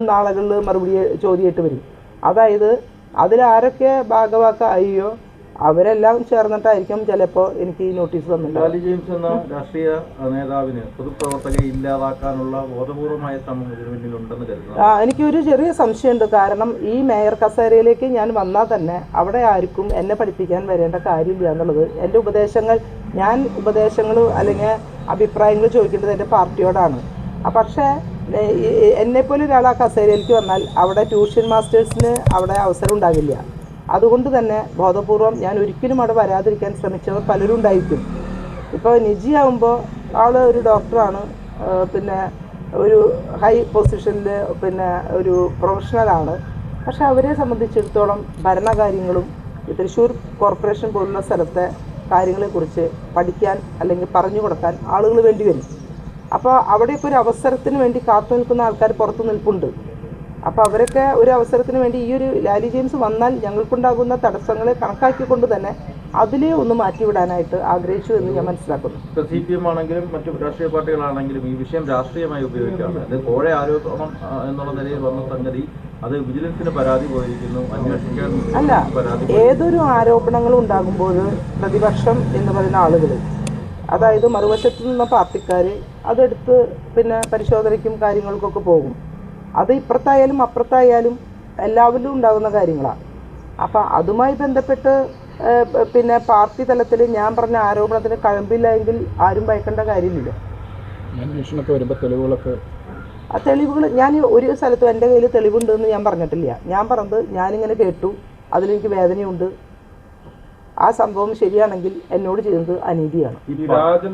നാളുകളിൽ മറുപടി ചോദ്യമായിട്ട് വരും. അതായത് അതിലാരൊക്കെ ഭാഗവാക്കായോ അവരെല്ലാം ചേർന്നിട്ടായിരിക്കും ചിലപ്പോൾ എനിക്ക് ഈ നോട്ടീസ് തന്നിട്ടുണ്ട് ജെയിംസ് എന്ന രാഷ്ട്രീയ നേതാവിന് പൊതുപ്രവർത്തകരെ ഇല്ലാതാക്കാനുള്ള ബോധപൂർവമായ ശ്രമം ഉണ്ടെന്ന് കരുതുന്നു. ആ, എനിക്കൊരു ചെറിയ സംശയമുണ്ട്. കാരണം ഈ മേയർ കസേരയിലേക്ക് ഞാൻ വന്നാൽ തന്നെ അവിടെ ആർക്കും എന്നെ പഠിപ്പിക്കാൻ വരേണ്ട കാര്യമില്ല എന്നുള്ളത്. എന്റെ ഉപദേശങ്ങൾ ഞാൻ ഉപദേശങ്ങൾ അല്ലെങ്കിൽ അഭിപ്രായങ്ങൾ ചോദിക്കേണ്ടത് എന്റെ പാർട്ടിയോടാണ്. പക്ഷേ എന്നെപ്പോലെ ഒരാൾ ആ കസേരയിലേക്ക് വന്നാൽ അവിടെ ട്യൂഷൻ മാസ്റ്റേഴ്സിന് അവിടെ അവസരം ഉണ്ടാകില്ല അതുകൊണ്ട് തന്നെ ബോധപൂർവം ഞാൻ ഒരിക്കലും അവിടെ വരാതിരിക്കാൻ ശ്രമിച്ചവർ പലരും ഉണ്ടായിരിക്കും. ഇപ്പോൾ നിജി ആകുമ്പോൾ ആൾ ഒരു ഡോക്ടറാണ് പിന്നെ ഒരു ഹൈ പൊസിഷനിൽ പിന്നെ ഒരു പ്രൊഫഷണലാണ് പക്ഷെ അവരെ സംബന്ധിച്ചിടത്തോളം ഭരണകാര്യങ്ങളും തൃശ്ശൂർ കോർപ്പറേഷൻ പോലുള്ള സ്ഥലത്തെ കാര്യങ്ങളെക്കുറിച്ച് പഠിക്കാൻ അല്ലെങ്കിൽ പറഞ്ഞു കൊടുക്കാൻ ആളുകൾ വേണ്ടി വരും. അപ്പോൾ അവിടെ അവിടെയൊക്കെ ഒരു അവസരത്തിന് വേണ്ടി കാത്തു നിൽക്കുന്ന ആൾക്കാർ പുറത്ത് നിൽപ്പുണ്ട്. അപ്പോൾ അവരൊക്കെ ഒരു അവസരത്തിന് വേണ്ടി ഈ ഒരു ലാലി ജെയിംസ് വന്നാൽ ഞങ്ങൾക്കുണ്ടാകുന്ന തടസ്സങ്ങളെ കണക്കാക്കിക്കൊണ്ട് തന്നെ അതിലെ ഒന്ന് മാറ്റിവിടാനായിട്ട് ആഗ്രഹിച്ചു എന്ന് ഞാൻ മനസ്സിലാക്കുന്നു. ഇപ്പൊ സി പി എം ആണെങ്കിലും മറ്റു രാഷ്ട്രീയ പാർട്ടികളാണെങ്കിലും ഈ വിഷയം രാഷ്ട്രീയമായി ഉപയോഗിക്കുകയാണ്. അത് കോഴ ആരോപണം എന്നുള്ള നിലയിൽ വന്ന സംഗതി അത് വിജിലൻസിന് പരാതി പോയിരിക്കുന്നു അന്വേഷിക്കാൻ അല്ല ഏതൊരു ആരോപണങ്ങളും ഉണ്ടാകുമ്പോൾ പ്രതിപക്ഷം എന്ന് പറയുന്ന ആളുകൾ അതായത് മറുവശത്ത് നിന്ന പാർട്ടിക്കാർ അതെടുത്ത് പിന്നെ പരിശോധനയ്ക്കും കാര്യങ്ങൾക്കൊക്കെ പോകും. അത് ഇപ്പുറത്തായാലും അപ്പുറത്തായാലും എല്ലാവരിലും ഉണ്ടാകുന്ന കാര്യങ്ങളാണ് അപ്പം അതുമായി ബന്ധപ്പെട്ട് പിന്നെ പാർട്ടി തലത്തിൽ ഞാൻ പറഞ്ഞ ആരോപണത്തിന് കഴമ്പില്ല എങ്കിൽ ആരും ഭയക്കേണ്ട കാര്യമില്ല. ആ തെളിവുകൾ ഞാൻ ഒരു സ്ഥലത്തും എന്റെ കയ്യിൽ തെളിവുണ്ടെന്ന് ഞാൻ പറഞ്ഞിട്ടില്ല. ഞാൻ പറഞ്ഞത് ഞാനിങ്ങനെ കേട്ടു. അതിലെനിക്ക് വേദനയുണ്ട്. ആ സംഭവം ശരിയാണെങ്കിൽ എന്നോട് ചെയ്യുന്നത് അനീതിയാണ്. രാജൻ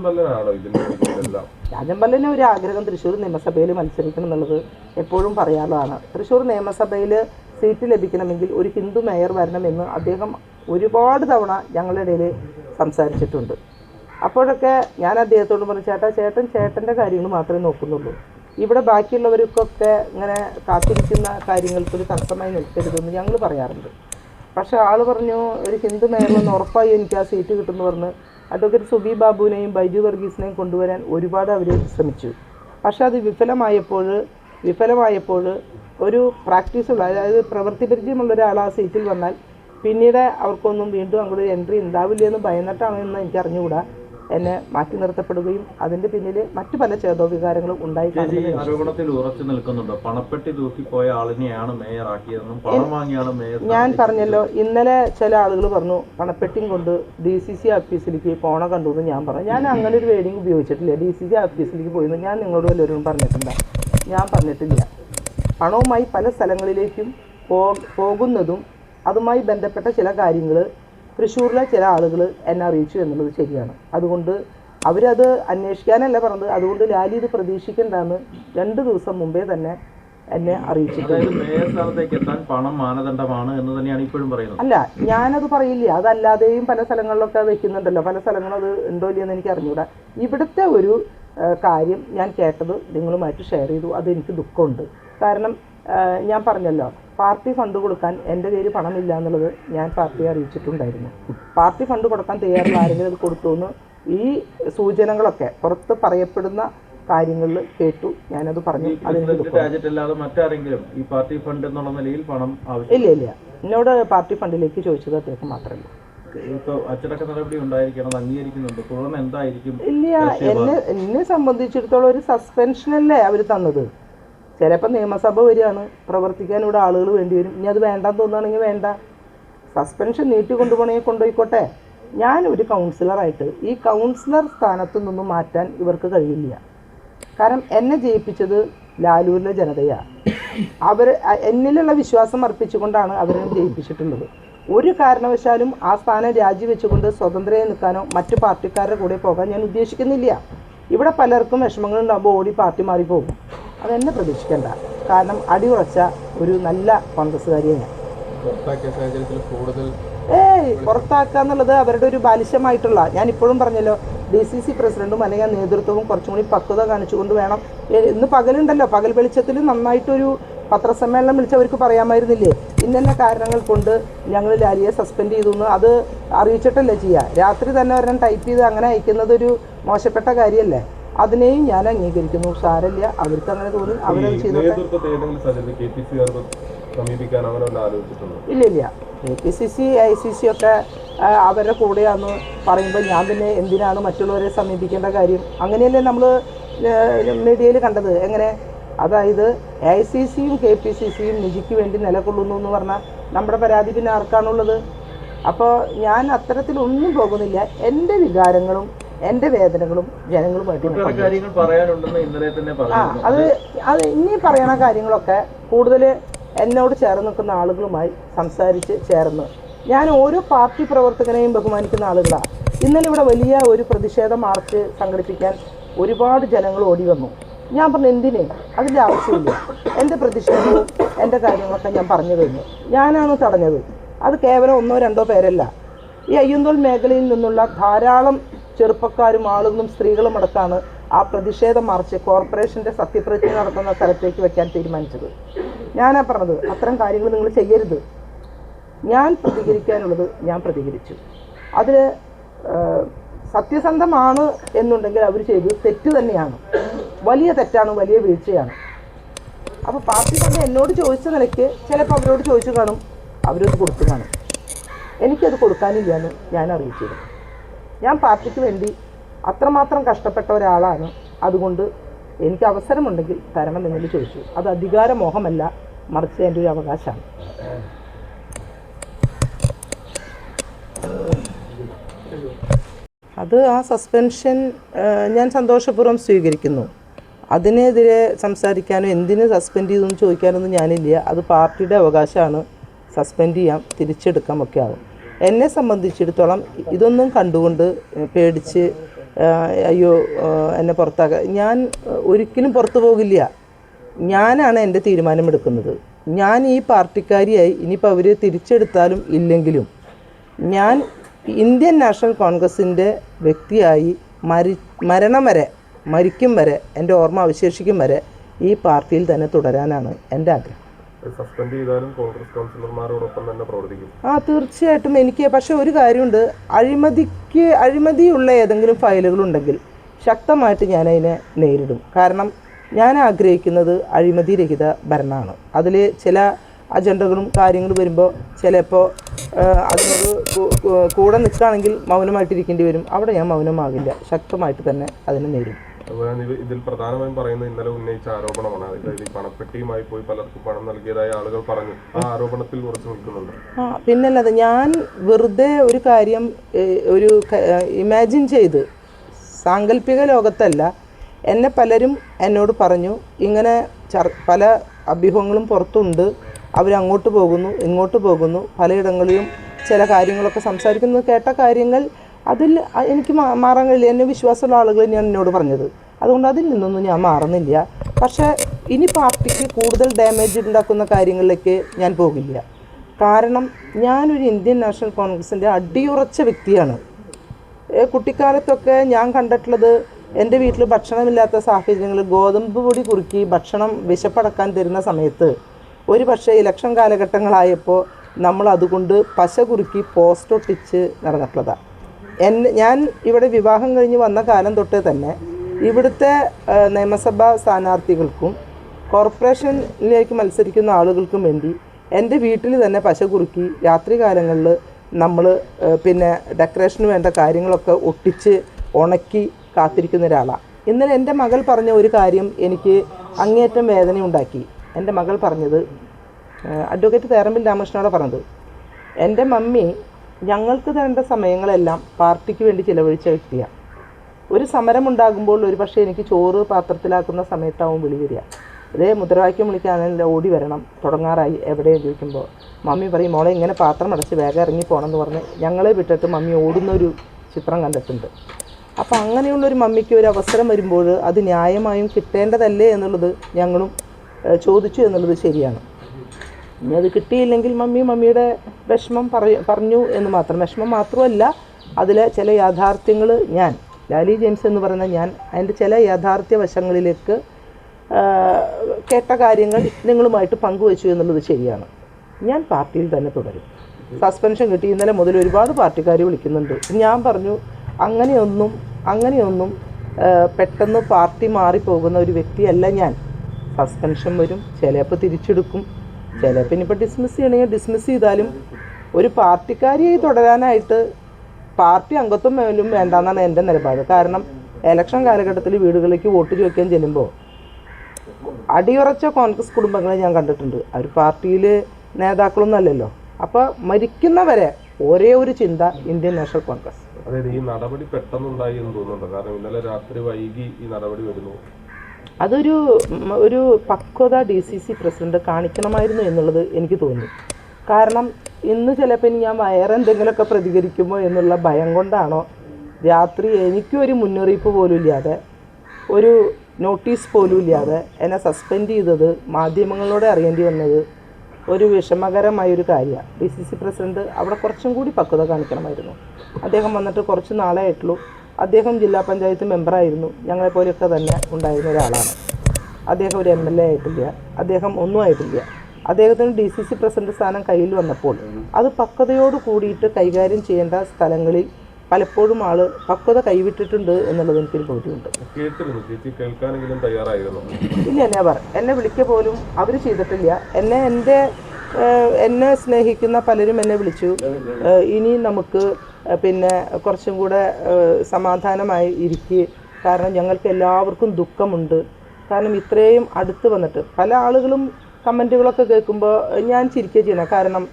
രാജമ്പല്ലനെ ഒരു ആഗ്രഹം തൃശ്ശൂർ നിയമസഭയിൽ മത്സരിക്കണം എന്നുള്ളത് എപ്പോഴും പറയാറുള്ളതാണ്. തൃശ്ശൂർ നിയമസഭയിൽ സീറ്റ് ലഭിക്കണമെങ്കിൽ ഒരു ഹിന്ദു മേയർ വരണമെന്ന് അദ്ദേഹം ഒരുപാട് തവണ ഞങ്ങളുടെ ഇടയിൽ സംസാരിച്ചിട്ടുണ്ട്. അപ്പോഴൊക്കെ ഞാൻ അദ്ദേഹത്തോട് പറഞ്ഞു ചേട്ടാ ചേട്ടൻ ചേട്ടന്റെ കാര്യങ്ങൾ മാത്രമേ നോക്കുന്നുള്ളൂ. ഇവിടെ ബാക്കിയുള്ളവർക്കൊക്കെ ഇങ്ങനെ കാത്തിരിക്കുന്ന കാര്യങ്ങൾക്കൊരു തടസ്സമായി നിൽക്കരുതെന്ന് ഞങ്ങൾ പറയാറുണ്ട്. പക്ഷെ ആൾ പറഞ്ഞു ഒരു ഹിന്ദു മേയറിലെന്ന് ഉറപ്പായി എനിക്ക് ആ സീറ്റ് കിട്ടുമെന്ന് പറഞ്ഞ് അഡ്വക്കേറ്റ് സുബി ബാബുവിനെയും ബൈജു വർഗീസിനെയും കൊണ്ടുവരാൻ ഒരുപാട് അവർ ശ്രമിച്ചു. പക്ഷെ അത് വിഫലമായപ്പോൾ വിഫലമായപ്പോൾ ഒരു പ്രാക്ടീസുള്ള അതായത് പ്രവൃത്തി പരിചയമുള്ള ഒരാൾ ആ സീറ്റിൽ വന്നാൽ പിന്നീട് അവർക്കൊന്നും വീണ്ടും അങ്ങോട്ട് എൻട്രി ഉണ്ടാവില്ല എന്ന് ഭയന്നിട്ടാണോ എന്ന് എനിക്ക് അറിഞ്ഞുകൂടാ എന്നെ മാറ്റി നിർത്തപ്പെടുകയും അതിന്റെ പിന്നിൽ മറ്റു പല ചേതോവികാരങ്ങളും ഉണ്ടായി ആരോപണത്തിൽ ഉറച്ചു നിൽക്കുന്നുണ്ടോ? പണപ്പെട്ടി തൂക്കിപ്പോയ ആളിനെയാണ് പണം വാങ്ങിയാണ് മേയർ ഞാൻ പറഞ്ഞല്ലോ ഇന്നലെ ചില ആളുകൾ പറഞ്ഞു പണപ്പെട്ടിയും കൊണ്ട് ഡി സി സി ഓഫീസിലേക്ക് പോണ കണ്ടു എന്ന് ഞാൻ പറഞ്ഞു. ഞാൻ അങ്ങനെ ഒരു വേഡിങ് ഉപയോഗിച്ചിട്ടില്ല. ഡി സി സി ഓഫീസിലേക്ക് പോയെന്ന് ഞാൻ നിങ്ങളോട് വല്ലവരും പറഞ്ഞിട്ടുണ്ടോ. ഞാൻ പറഞ്ഞിട്ടില്ല. പണവുമായി പല സ്ഥലങ്ങളിലേക്കും പോകുന്നതും അതുമായി ബന്ധപ്പെട്ട ചില കാര്യങ്ങൾ തൃശ്ശൂരിലെ ചില ആളുകൾ എന്നെ അറിയിച്ചു എന്നുള്ളത് ശരിയാണ്. അതുകൊണ്ട് അവരത് അന്വേഷിക്കാനല്ല പറഞ്ഞത്. അതുകൊണ്ട് ലാലി ഇത് പ്രതീക്ഷിക്കേണ്ടെന്ന് രണ്ട് ദിവസം മുമ്പേ തന്നെ എന്നെ അറിയിച്ചിട്ടുണ്ട്. അല്ല ഞാനത് പറയില്ല. അതല്ലാതെയും പല സ്ഥലങ്ങളിലൊക്കെ വെക്കുന്നുണ്ടല്ലോ. പല സ്ഥലങ്ങളും അത് ഉണ്ടോ ഇല്ലയെന്ന് എനിക്ക് അറിഞ്ഞൂടാ. ഇവിടുത്തെ ഒരു കാര്യം ഞാൻ കേട്ടത് നിങ്ങളുമായിട്ട് ഷെയർ ചെയ്തു. അതെനിക്ക് ദുഃഖമുണ്ട്. കാരണം ഞാൻ പറഞ്ഞല്ലോ പാർട്ടി ഫണ്ട് കൊടുക്കാൻ എന്റെ പേര് പണമില്ല എന്നുള്ളത് ഞാൻ പാർട്ടിയെ അറിയിച്ചിട്ടുണ്ടായിരുന്നു. പാർട്ടി ഫണ്ട് കൊടുക്കാൻ തയ്യാറുള്ള ആരെങ്കിലും അത് കൊടുത്തു എന്ന് ഈ സൂചനകളൊക്കെ പുറത്ത് പറയപ്പെടുന്ന കാര്യങ്ങളിൽ കേട്ടു ഞാനത് പറഞ്ഞു. മറ്റാരെങ്കിലും ഈ പാർട്ടി ഫണ്ട് എന്നുള്ള നിലയിൽ പണം ഇല്ല ഇല്ല. എന്നോട് പാർട്ടി ഫണ്ടിലേക്ക് ചോദിച്ചത് അദ്ദേഹം മാത്രമല്ല ഇല്ല എന്നെ എന്നെ സംബന്ധിച്ചിടത്തോളം ഒരു സസ്പെൻഷനല്ലേ അവർ തന്നത്? ചിലപ്പോൾ നിയമസഭ വരികയാണ്. പ്രവർത്തിക്കാൻ ഇവിടെ ആളുകൾ വേണ്ടി വരും. ഇനി അത് വേണ്ടെന്ന് തോന്നുകയാണെങ്കിൽ വേണ്ട. സസ്പെൻഷൻ നീട്ടി കൊണ്ടുപോകണമെങ്കിൽ കൊണ്ടുപോയിക്കോട്ടെ. ഞാൻ ഒരു കൗൺസിലറായിട്ട് ഈ കൗൺസിലർ സ്ഥാനത്തു നിന്നും മാറ്റാൻ ഇവർക്ക് കഴിയില്ല. കാരണം എന്നെ ജയിപ്പിച്ചത് ലാലൂരിലെ ജനതയാണ് അവർ എന്നിലുള്ള വിശ്വാസം അർപ്പിച്ചുകൊണ്ടാണ് അവരെ ജയിപ്പിച്ചിട്ടുള്ളത്. ഒരു കാരണവശാലും ആ സ്ഥാനം രാജിവെച്ചുകൊണ്ട് സ്വതന്ത്രയായി നിൽക്കാനോ മറ്റു പാർട്ടിക്കാരുടെ കൂടെ പോകാൻ ഞാൻ ഉദ്ദേശിക്കുന്നില്ല. ഇവിടെ പലർക്കും വിഷമങ്ങളുണ്ടാകുമ്പോൾ ഓടി പാർട്ടി മാറി പോകും അതെന്നെ പ്രതീക്ഷിക്കേണ്ട. കാരണം അടിയുറച്ച ഒരു നല്ല കോൺഗ്രസ്സുകാരിയാണ് ഏയ് പുറത്താക്കുക എന്നുള്ളത് അവരുടെ ഒരു ബാലിശമായിട്ടുള്ള. ഞാൻ ഇപ്പോഴും പറഞ്ഞല്ലോ ഡി സി സി പ്രസിഡന്റും അല്ലെങ്കിൽ ആ നേതൃത്വവും കുറച്ചും കൂടി പക്വത കാണിച്ചുകൊണ്ട് വേണം. ഇന്ന് പകലുണ്ടല്ലോ പകൽ വെളിച്ചത്തിൽ നന്നായിട്ടൊരു പത്രസമ്മേളനം വിളിച്ചവർക്ക് പറയാമായിരുന്നില്ലേ? ഇന്ന കാരണങ്ങൾ കൊണ്ട് ഞങ്ങൾ ലാലിയെ സസ്പെൻഡ് ചെയ്തു എന്ന് അത് അറിയിച്ചിട്ടല്ലേ ചെയ്യുക രാത്രി തന്നെ ഒരെണ്ണം ടൈപ്പ് ചെയ്ത് അങ്ങനെ അയക്കുന്നത് ഒരു മോശപ്പെട്ട കാര്യമല്ലേ അതിനെയും ഞാൻ അംഗീകരിക്കുന്നു. സാരല്ല അവർക്ക് അങ്ങനെ തോന്നി. അവരത് കെ ആലോചിച്ചിട്ടുണ്ടോ? ഇല്ല ഇല്ല. A P C C I C C ഒക്കെ അവരുടെ കൂടെയാന്ന് പറയുമ്പോൾ ഞാൻ പിന്നെ എന്തിനാണ് മറ്റുള്ളവരെ സമീപിക്കേണ്ട കാര്യം? അങ്ങനെയല്ലേ നമ്മൾ മീഡിയയിൽ കണ്ടത്. എങ്ങനെ? അതായത് എ ഐ സി സിയും കെ പി സി സിയും നിധിക്ക് വേണ്ടി നിലകൊള്ളുന്നു എന്ന് പറഞ്ഞാൽ നമ്മുടെ പരാതി പിന്നെ ആർക്കാണുള്ളത്? അപ്പോൾ ഞാൻ അത്തരത്തിലൊന്നും പോകുന്നില്ല. എന്റെ വികാരങ്ങളും എന്റെ വേദനകളും ജനങ്ങളുമായിട്ട് ആ അത് അത് ഇനി പറയണ കാര്യങ്ങളൊക്കെ കൂടുതൽ എന്നോട് ചേർന്ന് നിൽക്കുന്ന ആളുകളുമായി സംസാരിച്ച് ചേർന്ന്. ഞാൻ ഓരോ പാർട്ടി പ്രവർത്തകനെയും ബഹുമാനിക്കുന്ന ആളുകളാണ് ഇന്നലെ ഇവിടെ വലിയ ഒരു പ്രതിഷേധ മാർച്ച് സംഘടിപ്പിക്കാൻ ഒരുപാട് ജനങ്ങൾ ഓടി വന്നു. ഞാൻ പറഞ്ഞു എന്തിനേ? അതിന്റെ ആവശ്യമില്ല. എന്റെ പ്രതിഷേധവും എന്റെ കാര്യങ്ങളൊക്കെ ഞാൻ പറഞ്ഞു കഴിഞ്ഞു. ഞാനാണ് തടഞ്ഞത്. അത് കേവലം ഒന്നോ രണ്ടോ പേരല്ല. ഈ അയ്യന്തോൾ മേഖലയിൽ നിന്നുള്ള ധാരാളം ചെറുപ്പക്കാരും ആളുകളും സ്ത്രീകളും അടക്കമാണ് ആ പ്രതിഷേധം മറിച്ച് കോർപ്പറേഷന്റെ സത്യപ്രതിജ്ഞ നടത്തുന്ന സ്ഥലത്തേക്ക് വെക്കാൻ തീരുമാനിച്ചത്. ഞാനാ പറഞ്ഞത് അത്തരം കാര്യങ്ങൾ നിങ്ങൾ ചെയ്യരുത്. ഞാൻ പ്രതികരിക്കാനുള്ളത് ഞാൻ പ്രതികരിച്ചു. അതിൽ സത്യസന്ധമാണ് എന്നുണ്ടെങ്കിൽ അവർ ചെയ്തത് തെറ്റ് തന്നെയാണ്. വലിയ തെറ്റാണ് വലിയ വീഴ്ചയാണ്. അപ്പോൾ പാർട്ടി തന്നെ എന്നോട് ചോദിച്ച നിലയ്ക്ക് ചിലപ്പോൾ അവരോട് ചോദിച്ചു കാണും അവരോട് കൊടുത്തു കാണും. എനിക്കത് കൊടുക്കാനില്ല എന്ന് ഞാൻ അറിയിച്ചിരുന്നു. ഞാൻ പാർട്ടിക്ക് വേണ്ടി അത്രമാത്രം കഷ്ടപ്പെട്ട ഒരാളാണ്. അതുകൊണ്ട് എനിക്ക് അവസരമുണ്ടെങ്കിൽ തരണമെന്ന് ചോദിച്ചു. അത് അധികാരമോഹമല്ല മറിച്ച് എന്റെ ഒരു അവകാശമാണ്. അത് ആ സസ്പെൻഷൻ ഞാൻ സന്തോഷപൂർവം സ്വീകരിക്കുന്നു. അതിനെതിരെ സംസാരിക്കാനോ എന്തിനു സസ്പെൻഡ് ചെയ്തു എന്ന് ചോദിക്കാനൊന്നും ഞാനില്ല. അത് പാർട്ടിയുടെ അവകാശമാണ്. സസ്പെൻഡ് ചെയ്യാം തിരിച്ചെടുക്കാം ഒക്കെ ആവും. എന്നെ സംബന്ധിച്ചിടത്തോളം ഇതൊന്നും കണ്ടുകൊണ്ട് പേടിച്ച് അയ്യോ എന്നെ പുറത്താക്കുക ഞാൻ ഒരിക്കലും പുറത്തു പോകില്ല. ഞാനാണ് എന്റെ തീരുമാനമെടുക്കുന്നത് ഞാൻ ഈ പാർട്ടിക്കാരിയായി ഇനിയിപ്പോൾ അവർ തിരിച്ചെടുത്താലും ഇല്ലെങ്കിലും ഞാൻ ഇന്ത്യൻ നാഷണൽ കോൺഗ്രസിന്റെ വ്യക്തിയായി മരി മരണം വരെ മരിക്കും വരെ എന്റെ ഓർമ്മ അവശേഷിക്കും വരെ ഈ പാർട്ടിയിൽ തന്നെ തുടരാനാണ് എന്റെ ആഗ്രഹം. സസ്പെൻഡ് ചെയ്താലും കോൺഗ്രസ് കൗൺസിലർമാരോടൊപ്പം തന്നെ പ്രവർത്തിക്കും. ആ തീർച്ചയായിട്ടും എനിക്ക് പക്ഷെ ഒരു കാര്യമുണ്ട്. അഴിമതിക്ക് അഴിമതിയുള്ള ഏതെങ്കിലും ഫയലുകൾ ഉണ്ടെങ്കിൽ ശക്തമായിട്ട് ഞാൻ അതിനെ നേരിടും. കാരണം ഞാൻ ആഗ്രഹിക്കുന്നത് അഴിമതിരഹിത ഭരണമാണ്. അതിൽ ചില അജണ്ടകളും കാര്യങ്ങളും വരുമ്പോൾ ചിലപ്പോൾ അതിനോട് കൂടെ നിൽക്കുകയാണെങ്കിൽ മൗനമായിട്ടിരിക്കേണ്ടി വരും. അവിടെ ഞാൻ മൗനമാകില്ല. ശക്തമായിട്ട് തന്നെ അതിനെ നേരിടും. അതുപോലെ തന്നെ ഇതിൽ പ്രധാനമായും പറയുന്നത് ഇന്നലെ ഉന്നയിച്ച ആരോപണമാണ്. അതായത് ഈ പണപ്പെട്ടിയുമായി പോയി പലർക്കും പണം നൽകിയതായി ആളുകൾ പറഞ്ഞു. ആ ആരോപണത്തിൽ കുറച്ച് നിൽക്കുന്നുണ്ട്? പിന്നല്ലാതെ ഞാൻ വെറുതെ ഒരു കാര്യം ഒരു ഇമാജിൻ ചെയ്ത് സാങ്കല്പിക ലോകത്തല്ല എന്നെ പലരും എന്നോട് പറഞ്ഞു ഇങ്ങനെ പല അഭ്യൂഹങ്ങളും പുറത്തുണ്ട് അവരങ്ങോട്ട് പോകുന്നു ഇങ്ങോട്ട് പോകുന്നു പലയിടങ്ങളിലും ചില കാര്യങ്ങളൊക്കെ സംസാരിക്കുന്നത് കേട്ട കാര്യങ്ങൾ അതിൽ എനിക്ക് മാറാൻ കഴിയില്ല. എന്നെ വിശ്വാസമുള്ള ആളുകൾ ഞാൻ എന്നോട് പറഞ്ഞത്. അതുകൊണ്ട് അതിൽ നിന്നൊന്നും ഞാൻ മാറുന്നില്ല. പക്ഷേ ഇനി പാർട്ടിക്ക് കൂടുതൽ ഡാമേജ് ഉണ്ടാക്കുന്ന കാര്യങ്ങളിലേക്ക് ഞാൻ പോകില്ല. കാരണം ഞാനൊരു ഇന്ത്യൻ നാഷണൽ കോൺഗ്രസിന്റെ അടിയുറച്ച വ്യക്തിയാണ്. കുട്ടിക്കാലത്തൊക്കെ ഞാൻ കണ്ടിട്ടുള്ളത് എന്റെ വീട്ടിൽ ഭക്ഷണമില്ലാത്ത സാഹചര്യങ്ങളിൽ ഗോതമ്പ് പൊടി കുറുക്കി ഭക്ഷണം വിശപ്പടക്കാൻ തരുന്ന സമയത്ത്. ഒരു പക്ഷേ ഇലക്ഷൻ കാലഘട്ടങ്ങളായപ്പോൾ നമ്മൾ അതുകൊണ്ട് പശ കുറുക്കി പോസ്റ്റ് ഒട്ടിച്ച് നടന്നിട്ടുള്ളതാണ് എന്നെ ഞാൻ ഇവിടെ വിവാഹം കഴിഞ്ഞ് വന്ന കാലം തൊട്ടേ തന്നെ ഇവിടുത്തെ നിയമസഭാ സ്ഥാനാർത്ഥികൾക്കും കോർപ്പറേഷനിലേക്ക് മത്സരിക്കുന്ന ആളുകൾക്കും വേണ്ടി എന്റെ വീട്ടിൽ തന്നെ പശ കുറുക്കി രാത്രി കാലങ്ങളിൽ നമ്മൾ പിന്നെ ഡെക്കറേഷന് വേണ്ട കാര്യങ്ങളൊക്കെ ഒട്ടിച്ച് ഉണക്കി കാത്തിരിക്കുന്ന ഒരാളാണ് ഇന്നലെ എന്റെ മകൾ പറഞ്ഞ ഒരു കാര്യം എനിക്ക് അങ്ങേയറ്റം വേദനയുണ്ടാക്കി. എന്റെ മകൾ പറഞ്ഞത് അഡ്വക്കേറ്റ് തേരമ്പിൽ രാമകൃഷ്ണനോട് പറഞ്ഞത് എന്റെ മമ്മി ഞങ്ങൾക്ക് തരേണ്ട സമയങ്ങളെല്ലാം പാർട്ടിക്ക് വേണ്ടി ചിലവഴിച്ച വ്യക്തിയാണ് ഒരു സമരം ഉണ്ടാകുമ്പോൾ ഒരു പക്ഷേ എനിക്ക് ചോറ് പാത്രത്തിലാക്കുന്ന സമയത്താവും വിളി വരിക. അതേ മുദ്രാവാക്യം വിളിക്കാനല്ല ഓടി വരണം. തുടങ്ങാറായി എവിടെയും ചോദിക്കുമ്പോൾ മമ്മി പറയും മോളെ ഇങ്ങനെ പാത്രം അടച്ച് വേഗം ഇറങ്ങി പോകണം എന്ന് പറഞ്ഞ് ഞങ്ങളെ വിട്ടിട്ട് മമ്മി ഓടുന്നൊരു ചിത്രം കണ്ടിട്ടുണ്ട്. അപ്പോൾ അങ്ങനെയുള്ളൊരു മമ്മിക്ക് ഒരു അവസരം വരുമ്പോൾ അത് ന്യായമായും കിട്ടേണ്ടതല്ലേ എന്നുള്ളത് ഞങ്ങളും ചോദിച്ചു എന്നുള്ളത് ശരിയാണ്. ഇനി അത് കിട്ടിയില്ലെങ്കിൽ മമ്മി മമ്മിയുടെ വിഷമം പറഞ്ഞു എന്ന് മാത്രം. വിഷമം മാത്രമല്ല അതിലെ ചില യാഥാർത്ഥ്യങ്ങൾ ഞാൻ ലാലി ജെയിംസ് എന്ന് പറഞ്ഞാൽ ഞാൻ അതിന്റെ ചില യാഥാർത്ഥ്യ വശങ്ങളിലേക്ക് കേട്ട കാര്യങ്ങൾ നിങ്ങളുമായിട്ട് പങ്കുവച്ചു എന്നുള്ളത് ശരിയാണ്. ഞാൻ പാർട്ടിയിൽ തന്നെ തുടരും. സസ്പെൻഷൻ കിട്ടി ഇന്നലെ മുതൽ ഒരുപാട് പാർട്ടിക്കാർ വിളിക്കുന്നുണ്ട്. ഞാൻ പറഞ്ഞു അങ്ങനെയൊന്നും അങ്ങനെയൊന്നും പെട്ടെന്ന് പാർട്ടി മാറിപ്പോകുന്ന ഒരു വ്യക്തിയല്ല ഞാൻ. സസ്പെൻഷൻ വരും ചിലപ്പോൾ തിരിച്ചെടുക്കും. ചിലപ്പോൾ ഇനിയിപ്പോൾ ഡിസ്മിസ് ചെയ്യണമെങ്കിൽ ഡിസ്മിസ് ചെയ്താലും ഒരു പാർട്ടിക്കാരിയായി തുടരാനായിട്ട് പാർട്ടി അംഗത്വം പോലും വേണ്ടെന്നാണ് എന്റെ നിലപാട്. കാരണം ഇലക്ഷൻ കാലഘട്ടത്തിൽ വീടുകളിലേക്ക് വോട്ട് ചോദിക്കാൻ ചെല്ലുമ്പോൾ അടിയുറച്ച കോൺഗ്രസ് കുടുംബങ്ങളെ ഞാൻ കണ്ടിട്ടുണ്ട്. അവർ പാർട്ടിയിൽ നേതാക്കളൊന്നും അല്ലല്ലോ. അപ്പോൾ മരിക്കുന്നവരെ ഒരേ ഒരു ചിന്ത ഇന്ത്യൻ നാഷണൽ കോൺഗ്രസ്. അതായത് ഈ നടപടി പെട്ടെന്നുണ്ടായി എന്ന് തോന്നുന്നുണ്ട്? കാരണം ഇന്നലെ രാത്രി വൈകി ഈ നടപടി വരുന്നു. അതൊരു ഒരു പക്വത ഡി സി സി പ്രസിഡന്റ് കാണിക്കണമായിരുന്നു എന്നുള്ളത് എനിക്ക് തോന്നി കാരണം ഇന്ന് ചിലപ്പോൾ ഇനി ഞാൻ വയറെന്തെങ്കിലുമൊക്കെ പ്രതികരിക്കുമോ എന്നുള്ള ഭയം കൊണ്ടാണോ? രാത്രി എനിക്കും ഒരു മുന്നറിയിപ്പ് പോലും ഇല്ലാതെ ഒരു നോട്ടീസ് പോലും ഇല്ലാതെ എന്നെ സസ്പെൻഡ് ചെയ്തത് മാധ്യമങ്ങളോടെ അറിയേണ്ടി വന്നത് ഒരു വിഷമകരമായൊരു കാര്യമാണ്. ഡി സി സി പ്രസിഡന്റ് അവിടെ കുറച്ചും കൂടി പക്വത കാണിക്കണമായിരുന്നു. അദ്ദേഹം വന്നിട്ട് കുറച്ച് നാളെ ആയിട്ടുള്ളൂ അദ്ദേഹം ജില്ലാ പഞ്ചായത്ത് മെമ്പറായിരുന്നു ഞങ്ങളെപ്പോലെയൊക്കെ തന്നെ ഉണ്ടായിരുന്ന ഒരാളാണ്. അദ്ദേഹം ഒരു എം എൽ എ ആയിട്ടില്ല. അദ്ദേഹം ഒന്നും ആയിട്ടില്ല. അദ്ദേഹത്തിന് ഡി സി സി പ്രസിഡന്റ് സ്ഥാനം കയ്യിൽ വന്നപ്പോൾ അത് പക്വതയോട് കൂടിയിട്ട് കൈകാര്യം ചെയ്യേണ്ട സ്ഥലങ്ങളിൽ പലപ്പോഴും ആൾ പക്വത കൈവിട്ടിട്ടുണ്ട് എന്നുള്ളത് എനിക്കൊരു ബോധ്യമുണ്ട് ഇല്ല നെവർ എന്നെ വിളിക്ക പോലും അവർ ചെയ്തിട്ടില്ല. എന്നെ എന്റെ എന്നെ സ്നേഹിക്കുന്ന പലരും എന്നെ വിളിച്ചു. ഇനി നമുക്ക് പിന്നെ കുറച്ചും കൂടെ സമാധാനമായി ഇരിക്കുക കാരണം ഞങ്ങൾക്ക് എല്ലാവർക്കും ദുഃഖമുണ്ട്. കാരണം ഇത്രയും അടുത്ത് വന്നിട്ട് പല ആളുകളും കമന്റുകളൊക്കെ കേൾക്കുമ്പോൾ ഞാൻ ചിരിക്കുക ചെയ്യണം കാരണം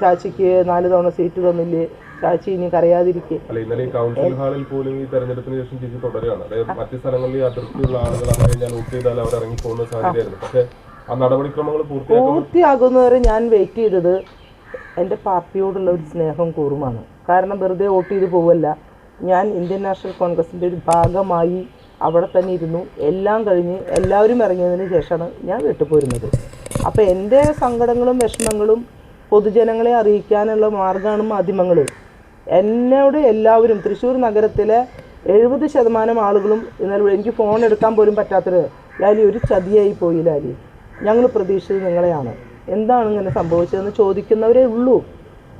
ചാച്ചിക്ക് നാല് തവണ സീറ്റ് തന്നില്ലേ? ചാച്ചി ഇനി കരയാതിരിക്കേ. അല്ല ഇന്നലെ കൗൺസിൽ ഹാളിൽ പോലും ഈ തെരഞ്ഞെടുപ്പിന് ശേഷം ചേച്ചി തുടരുകയാണ്. അതായത് മറ്റ് സ്ഥലങ്ങളിൽ ഈ അതിർത്തിയുള്ള ആളുകൾ അങ്ങനെ ഞാൻ വോട്ട് ചെയ്താൽ അവർ ഇറങ്ങി പോകുന്ന സാഹചര്യമായിരുന്നു. പക്ഷെ ആ നടപടിക്രമങ്ങൾ പൂർത്തിയാകുന്നവരെ ഞാൻ വെയിറ്റ് ചെയ്തത് എന്റെ പാർട്ടിയോടുള്ള ഒരു സ്നേഹം കൂറുമാണ്. കാരണം വെറുതെ വോട്ട് ചെയ്ത് പോവല്ല. ഞാൻ ഇന്ത്യൻ നാഷണൽ കോൺഗ്രസിന്റെ ഒരു ഭാഗമായി അവിടെ തന്നെ ഇരുന്നു. എല്ലാം കഴിഞ്ഞ് എല്ലാവരും ഇറങ്ങിയതിന് ശേഷമാണ് ഞാൻ വീട്ടിൽ പോരുന്നത് അപ്പോൾ എന്റെ സങ്കടങ്ങളും വിഷമങ്ങളും പൊതുജനങ്ങളെ അറിയിക്കാനുള്ള മാർഗമാണ് മാധ്യമങ്ങൾ എന്നോട് എല്ലാവരും തൃശ്ശൂർ നഗരത്തിലെ എഴുപത് ശതമാനം ആളുകളും ഇന്നലെ എനിക്ക് ഫോൺ എടുക്കാൻ പോലും പറ്റാത്തത് ലാലി ഒരു ചതിയായി പോയി ലാലി. ഞങ്ങൾ പ്രതീക്ഷിച്ചത് നിങ്ങളെയാണ്. എന്താണ് ഇങ്ങനെ സംഭവിച്ചതെന്ന് ചോദിക്കുന്നവരേ ഉള്ളൂ.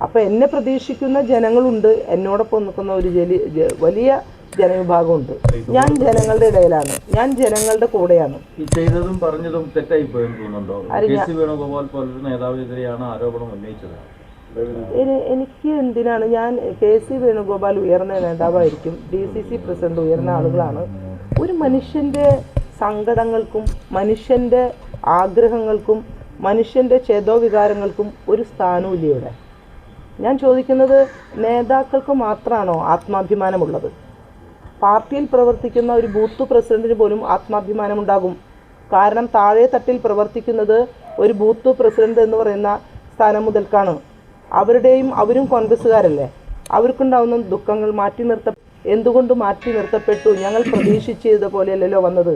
അപ്പോൾ എന്നെ പ്രതീക്ഷിക്കുന്ന ജനങ്ങളുണ്ട്. എന്നോടൊപ്പം നിൽക്കുന്ന ഒരു വലിയ ജനവിഭാഗമുണ്ട്. ഞാൻ ജനങ്ങളുടെ ഇടയിലാണ്. ഞാൻ ജനങ്ങളുടെ കൂടെയാണ്. ഈ ചെയ്തതും പറഞ്ഞതും തെറ്റായി പോയെന്ന് തോന്നുന്നുണ്ടോ? കെ സി വേണുഗോപാൽ പോലൊരു നേതാവിനെതിരെയാണ് ആരോപണം ഉന്നയിച്ചത്. എനിക്ക് എന്തിനാണ് ഞാൻ കെ സി വേണുഗോപാൽ ഉയർന്ന നേതാവായിരിക്കും ഡി സി സി പ്രസിഡന്റ് ഉയർന്ന ആളുകളാണ്. ഒരു മനുഷ്യന്റെ സങ്കടങ്ങൾക്കും മനുഷ്യന്റെ ആഗ്രഹങ്ങൾക്കും മനുഷ്യന്റെ ചേതോവികാരങ്ങൾക്കും ഒരു സ്ഥാനവും ഇവിടെ. ഞാൻ ചോദിക്കുന്നത് നേതാക്കൾക്ക് മാത്രമാണോ ആത്മാഭിമാനമുള്ളത്? പാർട്ടിയിൽ പ്രവർത്തിക്കുന്ന ഒരു ബൂത്ത് പ്രസിഡന്റിന് പോലും ആത്മാഭിമാനമുണ്ടാകും കാരണം താഴെ തട്ടിൽ പ്രവർത്തിക്കുന്നത് ഒരു ബൂത്ത് പ്രസിഡന്റ് എന്ന് പറയുന്ന സ്ഥാനം മുതൽക്കാണ്. അവരുടെയും അവരും കോൺഗ്രസ്സുകാരല്ലേ? അവർക്കുണ്ടാവുന്ന ദുഃഖങ്ങൾ മാറ്റി നിർത്ത എന്തുകൊണ്ട് മാറ്റി നിർത്തപ്പെട്ടു? ഞങ്ങൾ പ്രതീക്ഷിച്ചത് പോലെയല്ലല്ലോ വന്നത്.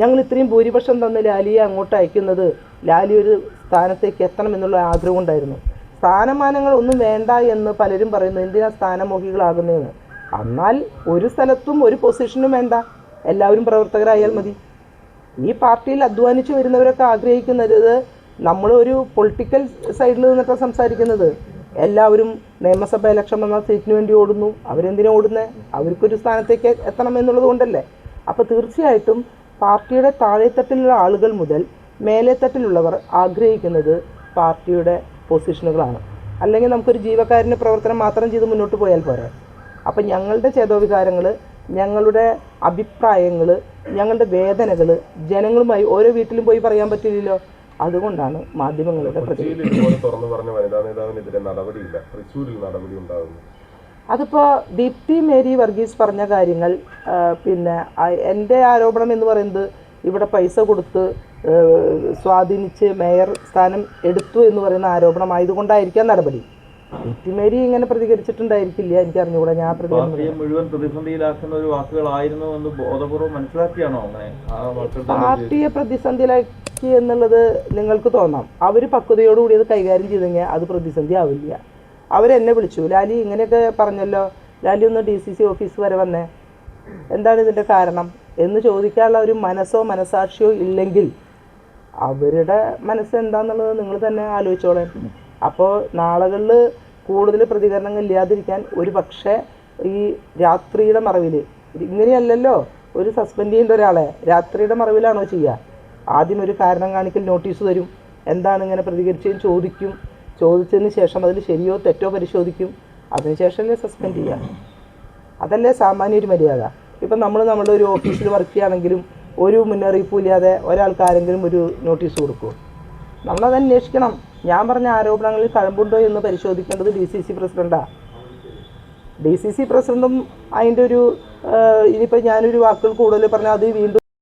ഞങ്ങൾ ഇത്രയും ഭൂരിപക്ഷം തന്ന ലാലിയെ അങ്ങോട്ട് അയക്കുന്നത് ലാലി ഒരു സ്ഥാനത്തേക്ക് എത്തണമെന്നുള്ള ആഗ്രഹം ഉണ്ടായിരുന്നു. സ്ഥാനമാനങ്ങൾ ഒന്നും വേണ്ട എന്ന് പലരും പറയുന്നു. എന്തിനാ സ്ഥാനമോഹികളാകുന്നതെന്ന്? എന്നാൽ ഒരു സ്ഥലത്തും ഒരു പൊസിഷനും വേണ്ട. എല്ലാവരും പ്രവർത്തകരായാൽ മതി. ഈ പാർട്ടിയിൽ അധ്വാനിച്ച് വരുന്നവരൊക്കെ ആഗ്രഹിക്കുന്നത് നമ്മൾ ഒരു പൊളിറ്റിക്കൽ സൈഡിൽ നിന്നിട്ടാണ് സംസാരിക്കുന്നത്. എല്ലാവരും നിയമസഭ ഇലക്ഷൻ വന്ന സീറ്റിന് വേണ്ടി ഓടുന്നു. അവരെന്തിനാ ഓടുന്നത് അവർക്കൊരു സ്ഥാനത്തേക്ക് എത്തണം എന്നുള്ളത് കൊണ്ടല്ലേ. അപ്പോൾ തീർച്ചയായിട്ടും പാർട്ടിയുടെ താഴെത്തട്ടിലുള്ള ആളുകൾ മുതൽ മേലെത്തട്ടിലുള്ളവർ ആഗ്രഹിക്കുന്നത് പാർട്ടിയുടെ പൊസിഷനുകളാണ് അല്ലെങ്കിൽ നമുക്കൊരു ജീവകാരുണ്യ പ്രവർത്തനം മാത്രം ചെയ്ത് മുന്നോട്ട് പോയാൽ പോരെ. അപ്പം ഞങ്ങളുടെ ചേതോവികാരങ്ങൾ ഞങ്ങളുടെ അഭിപ്രായങ്ങൾ ഞങ്ങളുടെ വേദനകൾ ജനങ്ങളുമായി ഓരോ വീട്ടിലും പോയി പറയാൻ പറ്റില്ലല്ലോ. അതുകൊണ്ടാണ് മാധ്യമങ്ങളുടെ തുറന്നു പറഞ്ഞ വനിതാ നേതാവിനെതിരെ നടപടിയില്ല. തൃശ്ശൂരിൽ നടപടി ഉണ്ടാകുന്നു അതിപ്പോൾ ദീപ്തി മേരി വർഗീസ് പറഞ്ഞ കാര്യങ്ങൾ പിന്നെ എന്റെ ആരോപണം എന്ന് പറയുന്നത് ഇവിടെ പൈസ കൊടുത്ത് സ്വാധീനിച്ച് മേയർ സ്ഥാനം എടുത്തു എന്ന് പറയുന്ന ആരോപണം ആയതുകൊണ്ടായിരിക്കാം നടപടി. മേരി ഇങ്ങനെ പ്രതികരിച്ചിട്ടുണ്ടായിരിക്കില്ല എനിക്ക് അറിഞ്ഞുകൂടാ ഞാൻ പാർട്ടിയെ മുഴുവൻ പ്രതിസന്ധിയിലാക്കുന്ന ഒരു വാക്കുകളായിരുന്നു എന്ന് ബോധപൂർവം മനസ്സിലാക്കിയാണോ അങ്ങനെ പാർട്ടിയെ പ്രതിസന്ധിയിലാക്കി എന്നുള്ളത് നിങ്ങൾക്ക് തോന്നാം. അവർ പക്വതയോടുകൂടി അത് കൈകാര്യം ചെയ്തെങ്കിൽ അത് പ്രതിസന്ധി ആവില്ല അവരെന്നെ വിളിച്ചു. ലാലി ഇങ്ങനെയൊക്കെ പറഞ്ഞല്ലോ ലാലി ഒന്ന് ഡി സി സി ഓഫീസ് വരെ വന്നേ. എന്താണ് ഇതിന്റെ കാരണം? എന്ന് ചോദിക്കാനുള്ള ഒരു മനസ്സോ മനസാക്ഷിയോ ഇല്ലെങ്കിൽ അവരുടെ മനസ്സ് എന്താണെന്നുള്ളത് നിങ്ങൾ തന്നെ ആലോചിച്ചോളെ. അപ്പോൾ നാളുകളിൽ കൂടുതൽ പ്രതികരണങ്ങൾ ഇല്ലാതിരിക്കാൻ ഒരു പക്ഷേ ഈ രാത്രിയുടെ മറവിൽ ഇങ്ങനെയല്ലല്ലോ ഒരു സസ്പെൻഡ് ചെയ്യേണ്ട ഒരാളെ രാത്രിയുടെ മറവിലാണോ ചെയ്യുക? ആദ്യം ഒരു കാരണം കാണിക്കൽ നോട്ടീസ് തരും. എന്താണ് ഇങ്ങനെ പ്രതികരിച്ചതെന്ന് ചോദിക്കും. ചോദിച്ചതിന് ശേഷം അതിൽ ശരിയോ തെറ്റോ പരിശോധിക്കും. അതിനുശേഷമല്ലേ സസ്പെൻഡ് ചെയ്യുക. അതല്ലേ സാമാന്യ ഒരു മര്യാദ. ഇപ്പം നമ്മൾ നമ്മുടെ ഒരു ഓഫീസിൽ വർക്ക് ചെയ്യുകയാണെങ്കിലും ഒരു മുന്നറിയിപ്പും ഇല്ലാതെ ഒരാൾക്ക് ആരെങ്കിലും ഒരു നോട്ടീസ് കൊടുക്കുമോ നമ്മളത് അന്വേഷിക്കണം. ഞാൻ പറഞ്ഞ ആരോപണങ്ങളിൽ കഴമ്പുണ്ടോ എന്ന് പരിശോധിക്കേണ്ടത് ഡി സി സി പ്രസിഡന്റാണ് ഡി സി സി പ്രസിഡന്റും അതിന്റെ ഒരു ഇനിയിപ്പോൾ ഞാനൊരു വാക്കുകൾ കൂടുതൽ പറഞ്ഞാൽ അത് വീണ്ടും